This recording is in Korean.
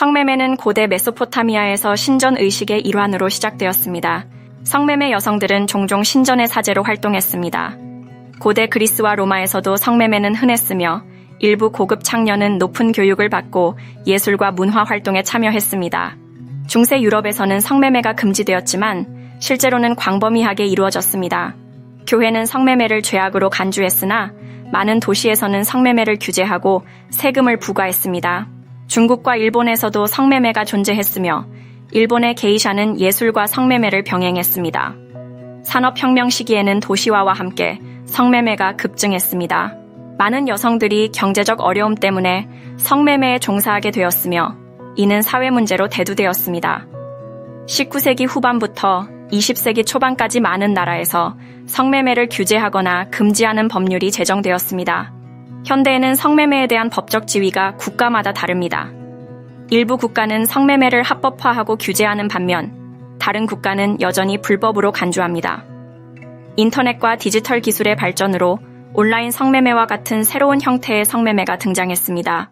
성매매는 고대 메소포타미아에서 신전 의식의 일환으로 시작되었습니다. 성매매 여성들은 종종 신전의 사제로 활동했습니다. 고대 그리스와 로마에서도 성매매는 흔했으며 일부 고급 창녀는 높은 교육을 받고 예술과 문화 활동에 참여했습니다. 중세 유럽에서는 성매매가 금지되었지만 실제로는 광범위하게 이루어졌습니다. 교회는 성매매를 죄악으로 간주했으나 많은 도시에서는 성매매를 규제하고 세금을 부과했습니다. 중국과 일본에서도 성매매가 존재했으며 일본의 게이샤는 예술과 성매매를 병행했습니다. 산업혁명 시기에는 도시화와 함께 성매매가 급증했습니다. 많은 여성들이 경제적 어려움 때문에 성매매에 종사하게 되었으며 이는 사회 문제로 대두되었습니다. 19세기 후반부터 20세기 초반까지 많은 나라에서 성매매를 규제하거나 금지하는 법률이 제정되었습니다. 현대에는 성매매에 대한 법적 지위가 국가마다 다릅니다. 일부 국가는 성매매를 합법화하고 규제하는 반면 다른 국가는 여전히 불법으로 간주합니다. 인터넷과 디지털 기술의 발전으로 온라인 성매매와 같은 새로운 형태의 성매매가 등장했습니다.